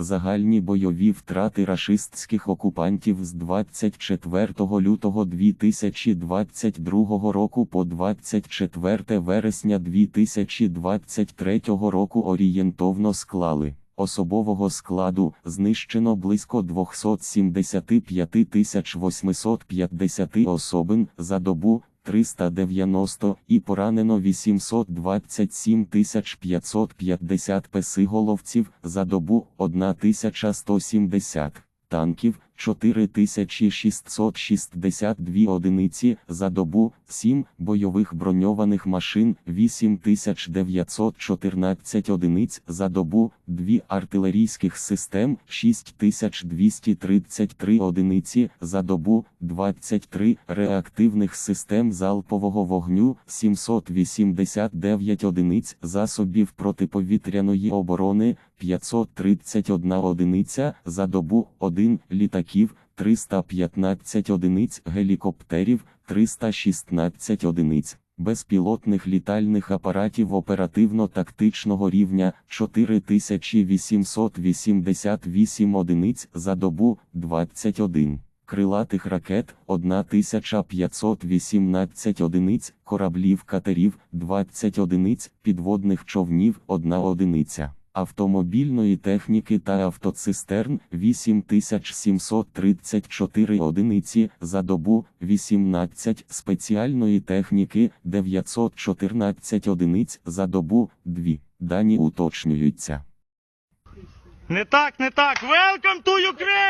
Загальні бойові втрати рашистських окупантів з 24 лютого 2022 року по 24 вересня 2023 року орієнтовно склали. Особового складу знищено близько 275 850 особин за добу 390 і поранено 827 550 песиголовців за добу 1170 танків 4662 одиниці за добу, 7 бойових броньованих машин 8914 одиниць за добу, 2 артилерійських систем 6233 одиниці за добу, 23 реактивних систем залпового вогню 789 одиниць засобів протиповітряної оборони 531 одиниця за добу, 1 літаків 315 одиниць гелікоптерів, 316 одиниць, безпілотних літальних апаратів оперативно-тактичного рівня 4888 одиниць за добу 21. Крилатих ракет 1518 одиниць, кораблів катерів 20 одиниць, підводних човнів 1 одиниця автомобільної техніки та автоцистерн 8734 одиниці за добу, 18 спеціальної техніки 914 одиниць за добу, 2. Дані уточнюються. Не так, не так. Welcome to Ukraine!